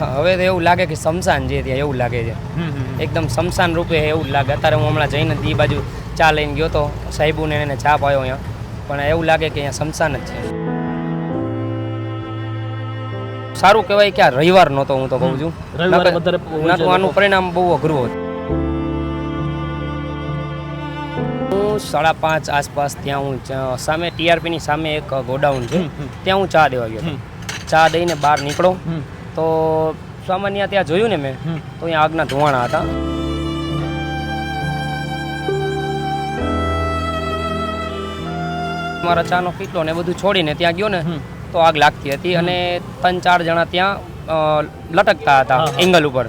હવે તો એવું લાગે કે શમશાન છે ત્યાં એવું લાગે છે. એકદમ શમશાન રૂપે એવું લાગે. અત્યારે હું હમણાં જઈને એ બાજુ ચા લઈને ગયો તો સાહેબુને એને ચા પાયો અહીંયા. પણ એવું લાગે કે અહીંયા શમશાન જ છે. સારું કહેવાય કે આ રવિવાર નહોતો હું તો કહું છું. આનું પરિણામ બહુ અઘરું હતું. હું સાડા પાંચ આસપાસ ત્યાં હું સામે સામે ટીઆરપીની સામે એક ગોડાઉન છે. ત્યાં હું ચા દેવા ગયો ચા દઈને બહાર નીકળો. તો સામાન્ય ત્યાં જોયું ને મેં તો અહીંયા આગના ધુવાણા હતા. મારા ચાનો કેટલો ને બધું છોડીને ત્યાં ગયો ને તો આગ લાગતી હતી અને ત્રણ ચાર જણા ત્યાં લટકતા હતા. એંગલ ઉપર.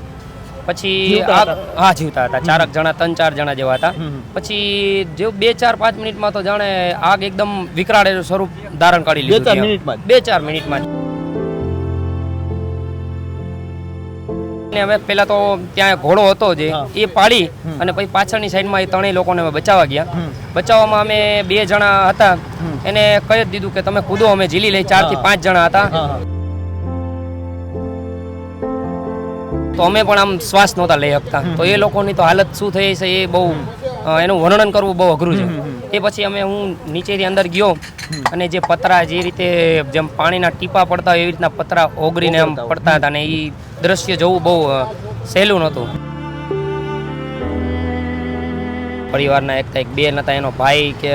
પછી આગ હા જીવતા હતા. ચારક જણા ત્રણ ચાર જણા જેવા હતા. પછી જે બે ચાર પાંચ મિનિટમાં તો જાણે આગ એકદમ વિકરાળ સ્વરૂપ ધારણ કરી લીધું? બે ચાર મિનિટમાં જ. અને અમે પેલા તો ત્યાં ઘોડો હતો જે એ પાડી અને પછી પાછળની સાઈડમાં એ ત્રણેય લોકોને અમે બચાવવા ગયા. બચાવવામાં અમે બે જણા હતા. એને કહી જ દીધું કે તમે કૂદો અમે ઝીલી લઈ ચારથી પાંચ જણા હતા. તો અમે પણ આમ શ્વાસ નહોતા લઈ શકતા. તો એ લોકોની તો હાલત શું થઈ છે એ બહુ એનું વર્ણન કરવું બહુ અઘરું છે. એ પછી અમે હું નીચેથી અંદર ગયો અને જે પતરા જે રીતે જેમ પાણીના ટીપા પડતા હોય એવી રીતના પતરા ઓગરીને આમ પડતા હતા અને એ દ્રશ્ય જોવું બહુ સહેલું નહોતું. પરિવારના એક એક બે નતા એનો ભાઈ કે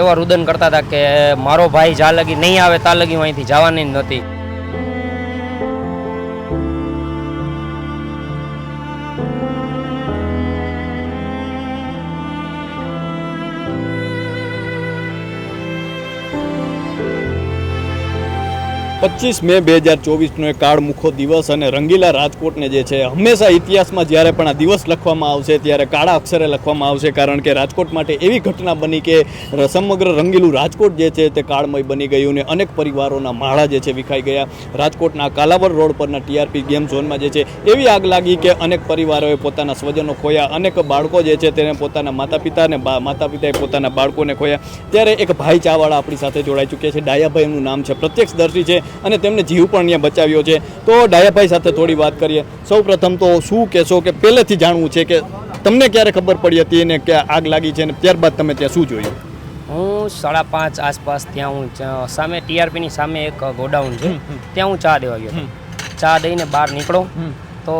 એવા રુદન કરતા હતા કે મારો ભાઈ જા લગી નહીં આવે ત્યાં લગી હું અહીંથી જવાની જ નહોતી. પચીસ મે બે હજાર ચોવીસનો કાળ કાળમુખો દિવસ અને રંગીલા રાજકોટને જે છે, હંમેશા ઇતિહાસમાં જ્યારે પણ આ દિવસ લખવામાં આવશે, ત્યારે કાળા અક્ષરે લખવામાં આવશે, કારણ કે રાજકોટ માટે એવી ઘટના બની કે સમગ્ર રંગીલું રાજકોટ જે છે, તે કાળમય બની ગયું અને અનેક પરિવારોના માળા જે છે, વિખાઈ ગયા. રાજકોટના કાલાવર રોડ પરના ટીઆરપી ગેમ ઝોનમાં જે છે, એવી આગ લાગી કે અનેક પરિવારોએ પોતાના સ્વજનો ખોયા, અનેક બાળકો જે છે, તેને પોતાના માતા પિતા માતા પિતાએ પોતાના બાળકોને ખોયા. ત્યારે એક ભાઈ ચાવાળા આપણી સાથે જોડાઈ ચૂક્યા છે. ડાયાભાઈ એમનું નામ છે. પ્રત્યક્ષદર્શી છે. અને તેમને જીવ પણ અહીંયા બચાવ્યો છે. તો ડાયાભાઈ સાથે થોડી વાત કરીએ. સૌ પ્રથમ તો શું કહેશો કે પહેલેથી જાણવું છે કે તમને ક્યારે ખબર પડી હતી અને કે આગ લાગી છે અને ત્યારબાદ તમે ત્યાં શું જોયું? હું સાડા પાંચ આસપાસ ત્યાં હું સામે ટીઆરપીની સામે એક ગોડાઉન છે. ત્યાં હું ચા દેવા ગયો ચા દઈને બહાર નીકળો. તો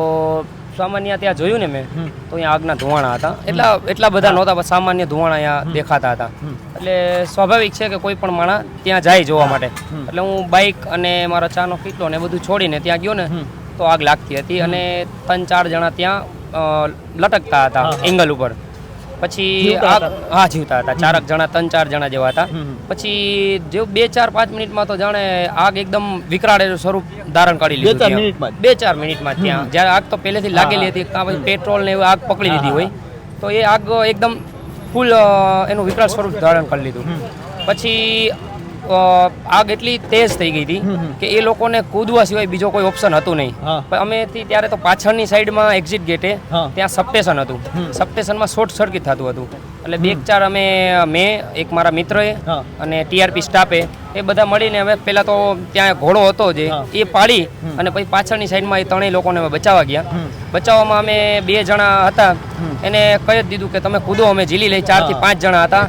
સામાન્ય ત્યાં જોયું ને મેં તો અહીંયા આગના ધુવાણા હતા. એટલા એટલા બધા નહોતા પણ સામાન્ય ધુવાણા અહીંયા દેખાતા હતા. એટલે સ્વાભાવિક છે કે કોઈ પણ માણસ ત્યાં જાય જોવા માટે. એટલે હું બાઇક અને મારો ચાનો કીટલો ને બધું છોડીને ત્યાં ગયો ને તો આગ લાગતી હતી અને ત્રણ ચાર જણા ત્યાં લટકતા હતા. એંગલ ઉપર. પછી હા જીવતા હતા. ચારક જણા ત્રણ ચાર જણા જેવા હતા. પછી જે બે ચાર પાંચ મિનિટમાં તો જાણે આગ એકદમ વિકરાળ સ્વરૂપ ધારણ કરી લીધું? બે ચાર મિનિટમાં ત્યાં. જ્યારે આગ તો પહેલેથી લાગેલી હતી કાં પછી પેટ્રોલ ને એવી આગ પકડી લીધી હોય તો એ આગ એકદમ ફૂલ એનું વિકરાળ સ્વરૂપ ધારણ કરી લીધું. પછી આગ એટલી તેજ થઈ ગઈ હતી. કે એ લોકોને કૂદવા સિવાય બીજો કોઈ ઓપ્શન હતું નહીં. પણ અમે ત્યારે તો પાછળની સાઈડમાં એક્ઝિટ ગેટે. ત્યાં સબસ્ટેશન હતું. સબટેશનમાં શોર્ટ સર્કિટ થતું હતું. એટલે બે ચાર અમે મેં એક મારા મિત્રએ અને ટીઆરપી સ્ટાફે એ બધા મળીને અમે પહેલાં તો ત્યાં ઘોડો હતો જે એ પાડી અને પછી પાછળની સાઈડમાં એ ત્રણેય લોકોને અમે બચાવવા ગયા. બચાવવામાં અમે બે જણા હતા. એને કહી જ દીધું કે તમે કૂદો અમે ઝીલી લઈ ચારથી પાંચ જણા હતા.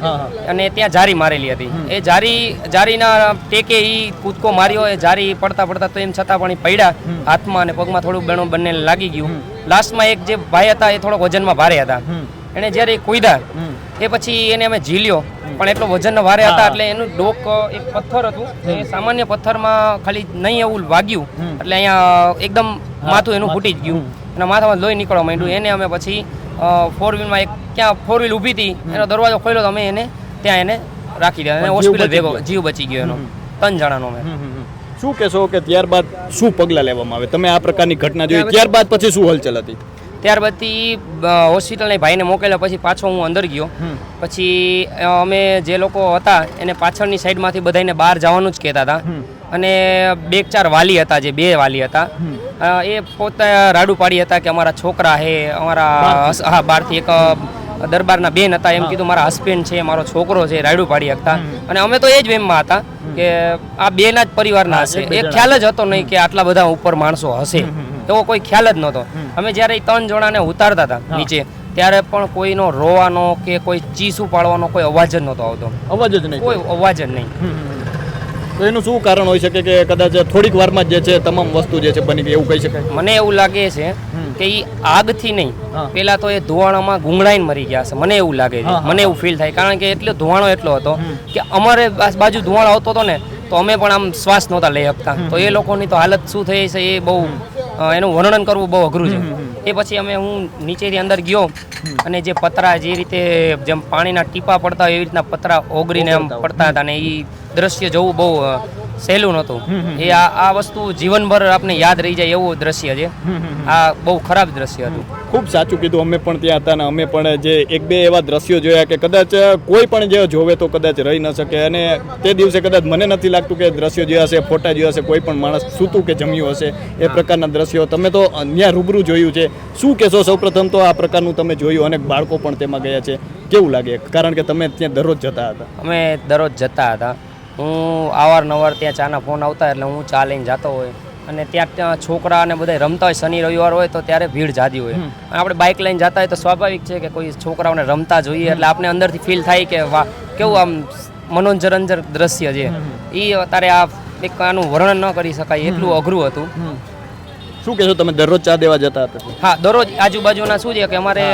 અને ત્યાં જારી મારેલી હતી. એ જારી જારીના ટેકે એ કૂદકો માર્યો એ જારી પડતા પડતા તો એમ છતાં પણ એ પડ્યા. હાથમાં અને પગમાં થોડું ઘણું બંને લાગી ગયું. લાસ્ટમાં એક જે ભાઈ હતા એ થોડોક વજનમાં ભારે હતા. એને જ્યારે કૂદ્યા એ પછી એને અમે ઝીલ્યો. પણ એટલો વજન ભારે હતા એટલે એનું ડોક એક પથ્થર હતું. એ સામાન્ય પથ્થરમાં ખાલી નહીં એવું વાગ્યું. એટલે અહીંયા એકદમ માથું એનું ફૂટી જ ગયું. અને માથામાં લોહી નીકળવા માંડ્યું. એને અમે પછી ફોર વ્હીલમાં એક ક્યાં ફોર વ્હીલ ઊભી હતી. એનો દરવાજો ખોલ્યો તો અમે એને ત્યાં એને રાખી દીધા. અને હોસ્પિટલ ભેગો. જીવ બચી ગયો એનો. ત્રણ જણાનો અમે. શું કહેશો કે ત્યારબાદ શું પગલાં લેવામાં આવે? તમે આ પ્રકારની ઘટના જોઈ ત્યારબાદ પછી શું હલચલ હતી? ત્યારબાદથી હોસ્પિટલના ભાઈને મોકલ્યા પછી પાછો હું અંદર ગયો. પછી અમે જે લોકો હતા એને પાછળની સાઈડમાંથી બધાને બહાર જવાનું જ કહેતા હતા. અને બે ચાર વાલી હતા જે બે વાલી હતા. એ પોતે રાડુ પાડી હતા કે અમારા છોકરા હે અમારા હા બહારથી એક દરબારના બેન હતા. એમ કીધું મારા હસબન્ડ છે મારો છોકરો છે રાયડું પાડી શકતા અને અમે તો એ જ વેમમાં હતા કે આ બેના જ પરિવારના હશે. એ ખ્યાલ જ હતો નહીં કે આટલા બધા ઉપર માણસો હશે. એવો કોઈ ખ્યાલ જ નહોતો. અમે જ્યારે એ ત્રણ જણાને ઉતારતા હતા નીચે ત્યારે પણ કોઈનો રોવાનો કે કોઈ ચીસું પાડવાનો કોઈ અવાજ જ નહોતો આવતો. અવાજ જ નહીં કોઈ અવાજ જ નહીં. તો એનું શું કારણ હોઈ શકે કે કદાચ થોડીક વારમાં જે છે તમામ વસ્તુ જે છે બની ગઈ એવું કહી શકાય? મને એવું લાગે છે કે એ આગથી નહીં. પેલા તો એ ધોવાણામાં ગુંગળાઈને મરી ગયા છે મને એવું લાગે છે. મને એવું ફીલ થાય. કારણ કે એટલો ધોવાણો એટલો હતો કે અમારે બાજુ ધોવાણો આવતો હતો ને તો અમે પણ આમ શ્વાસ નહોતા લઈ શકતા. તો એ લોકોની તો હાલત શું થઈ છે એ બહુ એનું વર્ણન કરવું બહુ અઘરું છે. એ પછી અમે હું નીચેથી અંદર ગયો અને જે પતરા જે રીતે જેમ પાણીના ટીપા પડતા હોય એવી રીતના પતરા ઓગળીને આમ પડતા હતા અને એ દ્રશ્ય જોવું બહુ સહેલું નહોતું. એ આ આ વસ્તુ જીવનભર આપણે યાદ રહી જાય એવું દ્રશ્ય છે. આ બહુ ખરાબ દ્રશ્ય હતું. ખૂબ સાચું કીધું અમે પણ ત્યાં હતા ને અમે પણ જે એક બે એવા દ્રશ્યો જોયા કે કદાચ કોઈ પણ જે જોવે તો કદાચ રહી ન શકે અને તે દિવસે કદાચ મને નથી લાગતું કે દ્રશ્યો જે હશે ફોટા જે હશે કોઈ પણ માણસ સૂતું કે જમ્યું હશે એ પ્રકારના દ્રશ્યો. તમે તો ત્યાં રૂબરૂ જોયું છે. શું કહેશો? સૌપ્રથમ તો આ પ્રકારનું તમે જોયું અને બાળકો પણ તેમાં ગયા છે. કેવું લાગે? કારણ કે તમે ત્યાં દરરોજ જતા હતા. અમે દરરોજ જતા હતા. હું અવારનવાર ત્યાં ચાના ફોન આવતા એટલે હું ચા લઈને જતો હોય. અને ત્યાં ત્યાં છોકરા અને બધા રમતા હોય શનિ રવિવાર હોય તો ત્યારે ભીડ જાદી હોય. અને આપણે બાઇક લઈને જતા હોય તો સ્વાભાવિક છે કે કોઈ છોકરાઓને રમતા જોઈએ એટલે આપણે અંદરથી ફીલ થાય કે વાહ કેવું આમ મનોરંજન દ્રશ્ય છે. એ અત્યારે આ એક આનું વર્ણન ન કરી શકાય એટલું અઘરું હતું. શું કહેશો તમે દરરોજ ચા દેવા જતા હતા? હા દરરોજ આજુબાજુના શું છે કે અમારે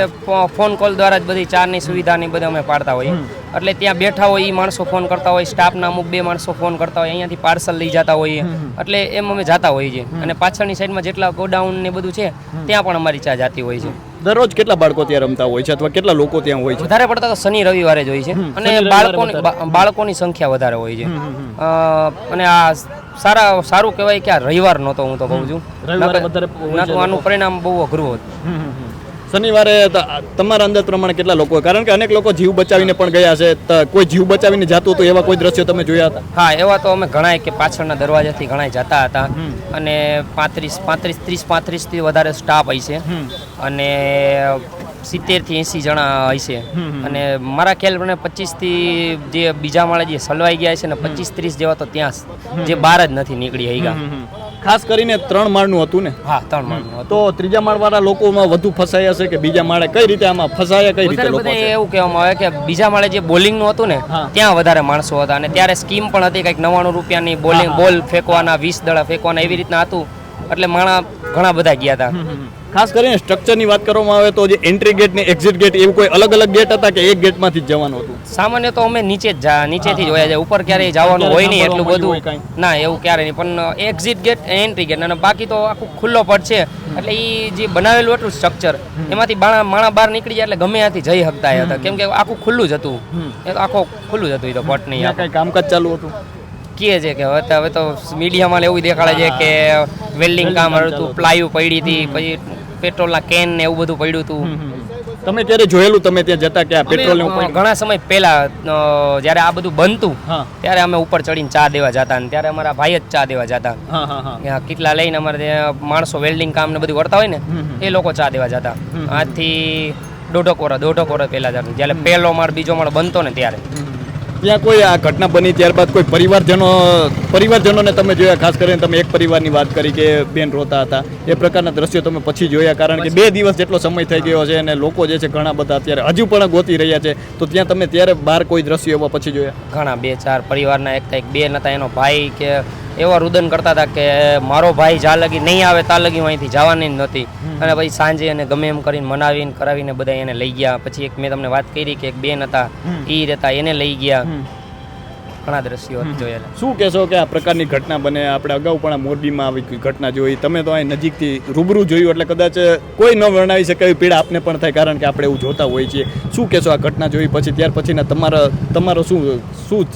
ફોન કોલ દ્વારા જ બધી ચારની સુવિધાની બધી અમે પાડતા હોઈએ. એટલે ત્યાં બેઠા હોય એ માણસો ફોન કરતા હોય સ્ટાફના અમુક બે માણસો ફોન કરતા હોય અહીંયાથી પાર્સલ લઈ જતા હોઈએ. એટલે એમ અમે જતા હોઈએ છીએ. અને પાછળની સાઈડમાં જેટલા ગોડાઉન ને બધું છે ત્યાં પણ અમારી ચા જતી હોય છે. દરરોજ કેટલા બાળકો ત્યાં રમતા હોય છે અથવા કેટલા લોકો ત્યાં હોય છે? વધારે પડતા તો શનિ રવિવારે જ હોય છે. અને બાળકોની બાળકોની સંખ્યા વધારે હોય છે. અને આ સારા સારું કહેવાય કે આ રવિવાર નહોતો હું તો કહું છું. આનું પરિણામ બહુ અઘરું હતું. શનિવારે તમારા અંદાજ પ્રમાણે કેટલા લોકો કારણ કે અનેક લોકો જીવ બચાવીને પણ ગયા છે. કોઈ જીવ બચાવીને જતું હતું એવા કોઈ દ્રશ્યો તમે જોયા હતા? હા એવા તો અમે ઘણાય કે પાછળના દરવાજાથી ઘણાય જતા હતા. અને પાંત્રીસ પાંત્રીસ ત્રીસ પાંત્રીસથી વધારે સ્ટાફ હોય છે. અને સિત્તેરથી એંસી જણા છે. અને મારા ખ્યાલ પ્રમાણે પચીસથી જે બીજા માળે જે સલવાઈ ગયા છે ને પચીસ ત્રીસ જેવા તો ત્યાં જે બહાર જ નથી નીકળી હઈગા ખાસ કરીને ત્રણ માળનું હતું ને? હા ત્રણ માળનું તો ત્રીજા માળવાળા લોકોમાં વધુ ફસાયા છે કે બીજા માળે કઈ રીતે આમાં ફસાયા કઈ રીતે લોકો એવું કહેવામાં આવે કે બીજા માળે જે બોલિંગનું હતું ને ત્યાં વધારે માણસો હતા. અને ત્યારે સ્કીમ પણ હતી કંઈક નવ્વાણું રૂપિયાની બોલિંગ બોલ ફેંકવાના વીસ દડા ફેંકવાના એવી રીતના હતું. એટલે માણા ઘણા બધા ગયા હતા ખાસ કરીને સ્ટ્રક્ચરની વાત કરવામાં આવે તો જે એન્ટ્રી ગેટ ને એક્ઝિટ ગેટ એવું કોઈ અલગ અલગ ગેટ હતા કે એક ગેટમાંથી જ જવાનું હતું? સામાન્ય તો અમે નીચે જ જા નીચેથી જ હોય છે. ઉપર ક્યારેય જવાનું હોય નહીં એટલું બધું. ના એવું ક્યારે નહીં. પણ એક્ઝિટ ગેટ એન્ટ્રી ગેટ અને બાકી તો આખું ખુલ્લો પડ છે. એટલે એ જે બનાવેલું હતું સ્ટ્રક્ચર એમાંથી બાણા માણા બહાર નીકળી જાય એટલે ગમે ત્યાંથી જઈ શકતા હતા. કેમ કે આખું ખુલ્લું જ હતું. એ તો આખો ખુલ્લું જ હતું એ તો પટ નહીં કામકાજ ચાલુ હતું? કહે છે કે હવે હવે તો મીડિયામાં એવું દેખાડે છે કે વેલ્ડિંગ કામ હતું પ્લાયુ પડી હતી પછી પેટ્રોલના કેન ને એવું બધું પડ્યું હતું. તમે ત્યારે જોયેલું તમે ત્યાં જતા કે પેટ્રોલ ઘણા સમય પહેલા જ્યારે આ બધું બનતું ત્યારે અમે ઉપર ચડીને ચા દેવા જતા ત્યારે અમારા ભાઈ જ ચા દેવા જતા. કેટલા લઈને અમારે ત્યાં માણસો વેલ્ડિંગ કામ ને બધું કરતા હોય ને એ લોકો ચા દેવા જતા. આજથી દોઢો વર્ષ દોઢો વર્ષ પહેલા જતા જ્યારે પહેલો માળ બીજો માળ બનતો ને ત્યારે. ત્યાં કોઈ આ ઘટના બની ત્યારબાદ કોઈ પરિવારજનો પરિવારજનોને તમે જોયા ખાસ કરીને તમે એક પરિવારની વાત કરી કે બેન રોતા હતા એ પ્રકારના દ્રશ્યો તમે પછી જોયા કારણ કે બે દિવસ જેટલો સમય થઈ ગયો છે અને લોકો જે છે ઘણા બધા અત્યારે હજુ પણ ગોતી રહ્યા છે તો ત્યાં તમે ત્યારે બહાર કોઈ દ્રશ્યો એવા પછી જોયા? ઘણા બે ચાર પરિવારના એક એક બે નતા એનો ભાઈ કે એવા રુદન કરતા હતા કે મારો ભાઈ જા લગી નહીં આવે તા લગી હું અહીંથી જવાની જ નથી. અને પછી સાંજે એને ગમે એમ કરીને મનાવીને કરાવીને બધા એને લઈ ગયા. પછી એક મેં તમને વાત કરી કે એક બેન હતા એ રહેતા એને લઈ ગયા. ઘણા દ્રશ્યો જોયેલા. શું કહેશો કે આ પ્રકારની ઘટના બને? આપણે અગાઉ પણ આ મોરબીમાં આવી ઘટના જોઈ. તમે તો અહીં નજીકથી રૂબરૂ જોયું એટલે કદાચ કોઈ ન વર્ણવી શકે એવી પીડા આપને પણ થાય કારણ કે આપણે એવું જોતા હોઈએ છીએ. શું કહેશો આ ઘટના જોઈ? પછી ત્યાર પછીના તમારા તમારો શું શું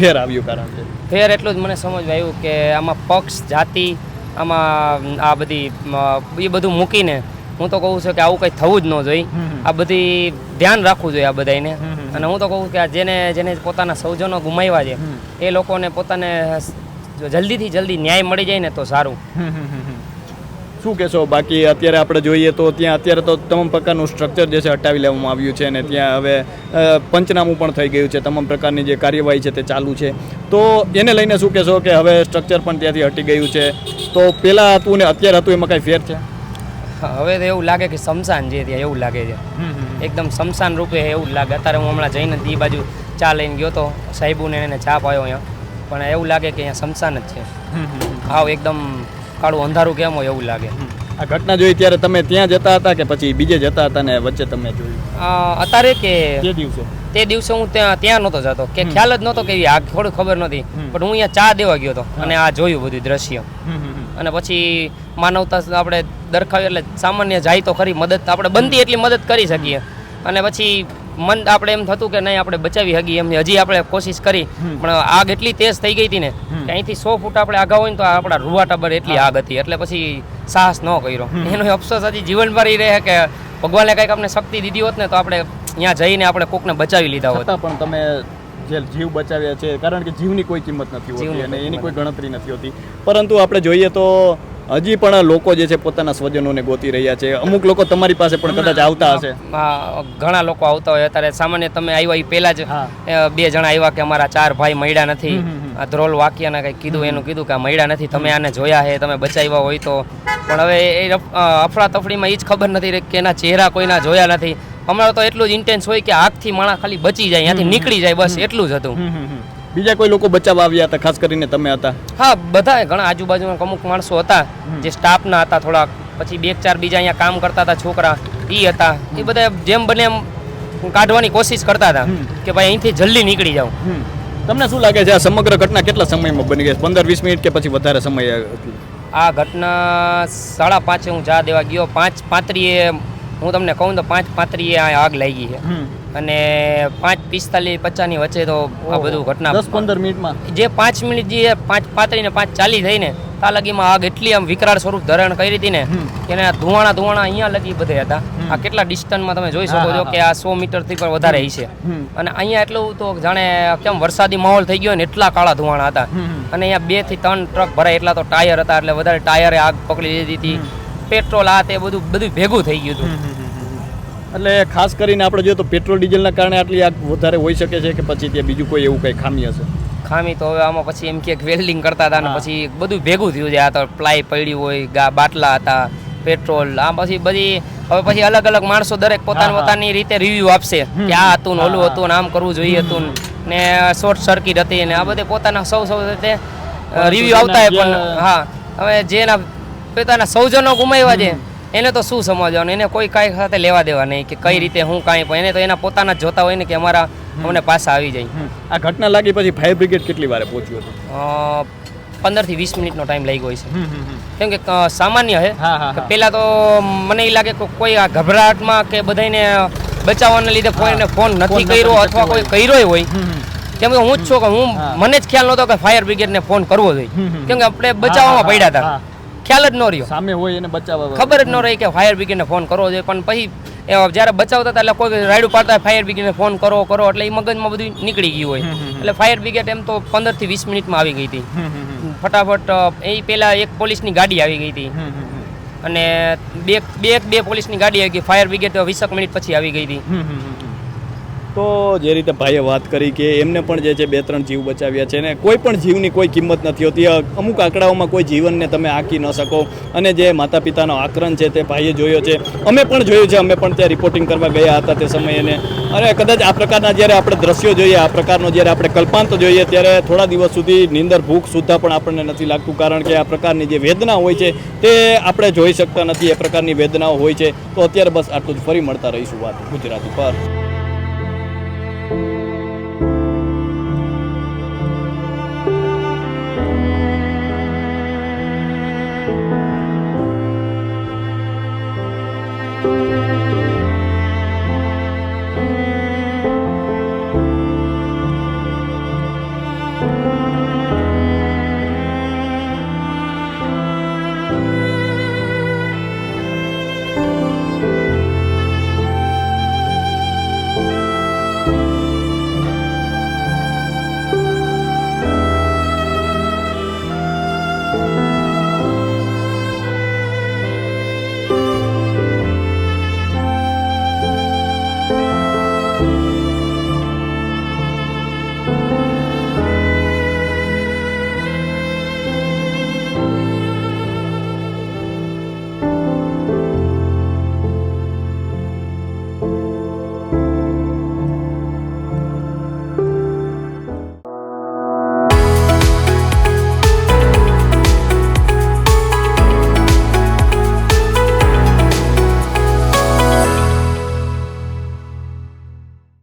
ફેર આવ્યું કારણ કે? ફેર એટલું જ મને સમજવા આવ્યું કે આમાં પક્ષ જાતિ આમાં આ બધી એ બધું મૂકીને હું તો કહું છું કે આવું કંઈ થવું જ ન જોઈએ. આ બધી ધ્યાન રાખવું જોઈએ આ બધાને અને હું તો કહું કે આ જેને જેને પોતાના સૌજનો ગુમાવ્યા છે એ લોકોને પોતાને જલ્દીથી જલ્દી ન્યાય મળી જાય ને તો સારું. શું કહેશો? બાકી અત્યારે આપણે જોઈએ તો ત્યાં અત્યારે તો તમામ પ્રકારનું સ્ટ્રક્ચર જે છે હટાવી લેવામાં આવ્યું છે અને ત્યાં હવે પંચનામું પણ થઈ ગયું છે. તમામ પ્રકારની જે કાર્યવાહી છે તે ચાલુ છે. તો એને લઈને શું કહેશો કે હવે સ્ટ્રક્ચર પણ ત્યાંથી હટી ગયું છે. તો પહેલાં હતું ને અત્યારે હતું એમાં કાંઈ ફેર છે? હવે તો એવું લાગે કે શમશાન છે ત્યાં એવું લાગે છે. એકદમ શમશાન રૂપે એવું લાગે. અત્યારે હું હમણાં જઈને એ બાજુ ચા લઈને ગયો તો સાહેબુને એને ચા પાયો અહીંયા. પણ એવું લાગે કે અહીંયા શમશાન જ છે. હાવ એકદમ કાળું અંધારું કેમ હોય એવું લાગે. આ ઘટના જોઈ ત્યારે તમે ત્યાં જતા હતા કે પછી બીજે જતા હતા ને વચ્ચે તમે જોયું? અત્યારે કે તે દિવસે? તે દિવસે હું ત્યાં ત્યાં નહોતો જતો. કે ખ્યાલ જ નહોતો કે આ થોડું ખબર નથી પણ હું અહીંયા ચા દેવા ગયો હતો અને આ જોયું બધું દ્રશ્ય. અને પછી માનવતા આપણે દરખાવી એટલે સામાન્ય જાય તો ખરી મદદ આપણે બનતી એટલી મદદ કરી શકીએ. અને પછી મન આપણે એમ થતું કે નહીં આપણે બચાવી હગી એમ હજી આપણે કોશિશ કરી પણ આગ એટલી તેજ થઈ ગઈ હતી ને કે અહીંથી સો ફૂટ આપણે આગા હોય ને તો આપણા રૂવા ટબર એટલી આગ હતી એટલે પછી સાહસ ન કર્યો. એનો અફસોસ હજી જીવનભર એ રહે કે ભગવાને કંઈક આપણે શક્તિ દીધી હોત ને તો આપણે ત્યાં જઈને આપણે કોકને બચાવી લીધા હોત. પણ તમે જે જીવ બચાવ્યા છે કારણ કે જીવની કોઈ કિંમત નથી હોતી અને એની કોઈ ગણતરી નથી હોતી. પરંતુ આપણે જોઈએ તો હજી પણ લોકો જે છે પોતાના સ્વજનોને ગોતી રહ્યા છે. અમુક લોકો તમારી પાસે પણ કદાચ આવતા હશે. ઘણા લોકો આવતા હોય. અત્યારે સામાન્ય તમે આવ્યા એ પહેલા જ બે જણા આવ્યા કે અમારા ચાર ભાઈ મળ્યા નથી. આ ધ્રોલ વાક્યના કંઈક કીધું એનું કીધું કે મળ્યા નથી. તમે આને જોયા છે તમે બચાવ્યા હોય તો. પણ હવે એ અફડાતફડીમાં એ જ ખબર નથી કે એના ચહેરા કોઈના જોયા નથી. હમણાં તો એટલું જ ઇન્ટેન્સ હોય કે આગથી માણસ ખાલી બચી જાય ત્યાંથી નીકળી જાય બસ એટલું જ હતું. બીજા કોઈ લોકો બચાવવા આવ્યા હતા ખાસ કરીને તમે હતા? હા બધા ઘણા આજુબાજુના અમુક માણસો હતા જે સ્ટાફના હતા થોડાક. પછી બે ચાર બીજા અહીંયા કામ કરતા હતા છોકરા એ હતા. એ બધા જેમ બને એમ કાઢવાની કોશિશ કરતા હતા કે ભાઈ અહીંથી જલ્દી નીકળી જાવ તમને શું લાગે છે આ સમગ્ર ઘટના કેટલા સમયમાં બની ગઈ? પંદર વીસ મિનિટ કે પછી વધારે સમય આ ઘટના સાડા પાંચે હું ચા દેવા ગયો પાંચ પાંત્રીએ હું તમને કહું તો પાંચ પાંત્રીએ આગ લાગી છે. અને પાંચ પિસ્તાલીસ પચાસની વચ્ચે તો આ બધું ઘટના દસ પંદર મિનિટમાં. જે પાંચ મિનિટ જે પાંચ પાંત્રીસ ને પાંચ ચાલી થઈ ને ત્યાં લગીમાં આગ એટલી આમ વિકરાળ સ્વરૂપ ધારણ કરી હતી ને. કે ધુવાણા ધુવાણા અહીંયા લગી બધે હતા. આ કેટલા ડિસ્ટન્સમાં તમે જોઈ શકો છો કે આ સો મીટરથી પણ વધારે હશે. અને અહીંયા એટલું તો જાણે કેમ વરસાદી માહોલ થઈ ગયો ને એટલા કાળા ધુવાણા હતા. અને અહીંયા બેથી ત્રણ ટ્રક ભરાય એટલા તો ટાયર હતા એટલે વધારે ટાયરે આગ પકડી લીધી હતી. પેટ્રોલ આ તે બધું બધું ભેગું થઈ ગયું હતું. એટલે ખાસ કરીને આપણે જોઈએ તો પેટ્રોલ ડીઝલના કારણે આટલી આગ વધારે હોઈ શકે છે કે પછી ત્યાં બીજું કોઈ એવું કંઈ ખામી હશે? ખામી તો હવે આમાં પછી એમ કે વેલ્ડિંગ કરતા હતા ને પછી બધું ભેગું થયું છે. આ તો પ્લાય પડ્યું હોય ગા બાટલા હતા પેટ્રોલ આ પછી બધી હવે પછી અલગ અલગ માણસો દરેક પોતાની. પોતાની રીતે રિવ્યુ આપશે. કે આ હતું ને ઓલું હતું ને આમ કરવું જોઈએ હતું ને શોર્ટ સર્કિટ હતી ને આ બધે પોતાના સૌ સૌ રીતે રિવ્યુ આવતા હોય પણ હા હવે જેના પોતાના સૌજનો ગુમાવ્યા છે. એને તો શું સમજવાનું? એને કોઈ કાંઈ સાથે લેવા દેવા નહીં કે કઈ રીતે હું કાંઈ પણ. એને તો એના પોતાના જોતા હોય ને કે અમારા અમને પાછા આવી જાય. આ ઘટના લાગી પછી ફાયર બ્રિગેડ કેટલી વારે પહોંચ્યું હતું? પંદરથી વીસ મિનિટનો ટાઈમ લાગ્યો હોય છે. કેમ કે સામાન્ય છે. પેલા તો મને એ લાગે કે કોઈ આ ગભરાટમાં કે બધાને બચાવવાને લીધે કોઈને ફોન નથી કર્યો અથવા કોઈ. કર્યો હોય. કેમ કે હું જ છું કે હું મને જ ખ્યાલ નહોતો કે ફાયર બ્રિગેડને ફોન કરવો જોઈએ. કેમ કે આપણે બચાવવામાં પડ્યા હતા. ખ્યાલ જ ન રહ્યો. સામે હોય એને બચાવવા ખબર જ ન રહી કે ફાયર બ્રિગેડને ફોન કરવો જોઈએ. પણ પછી જ્યારે બચાવતા હતા એટલે કોઈ રાયડું પાડતા ફાયર બ્રિગેડને ફોન કરો કરો એટલે એ મગજમાં બધું નીકળી ગયું હોય. એટલે ફાયર બ્રિગેડ એમ તો પંદરથી વીસ મિનિટમાં આવી ગઈ હતી. ફટાફટ એ પહેલાં એક પોલીસની ગાડી આવી ગઈ હતી. અને બે બે બે પોલીસની ગાડી આવી ગઈ. ફાયર બ્રિગેડ વીસક મિનિટ પછી આવી ગઈ હતી. તો જે રીતે ભાઈએ વાત કરી કે એમને પણ જે છે બે ત્રણ જીવ બચાવ્યા છે ને, કોઈ પણ જીવની કોઈ કિંમત નથી હોતી. અમુક આંકડાઓમાં કોઈ જીવનને તમે આંકી ન શકો. અને જે માતા પિતાનો આક્રમ છે તે ભાઈએ જોયો છે. અમે પણ જોયું છે, અમે પણ ત્યાં રિપોર્ટિંગ કરવા ગયા હતા તે સમયે અને કદાચ આ પ્રકારના જ્યારે આપણે દ્રશ્યો જોઈએ, આ પ્રકારનો જ્યારે આપણે કલ્પાંત જોઈએ, ત્યારે થોડા દિવસ સુધી નીંદર, ભૂખ, સુદ્ધા પણ આપણને નથી લાગતું. કારણ કે આ પ્રકારની જે વેદના હોય છે તે આપણે જોઈ શકતા નથી. એ પ્રકારની વેદનાઓ હોય છે. તો અત્યારે બસ આટલું જ. ફરી મળતા રહીશું વાત ગુજરાતી પર. Thank you.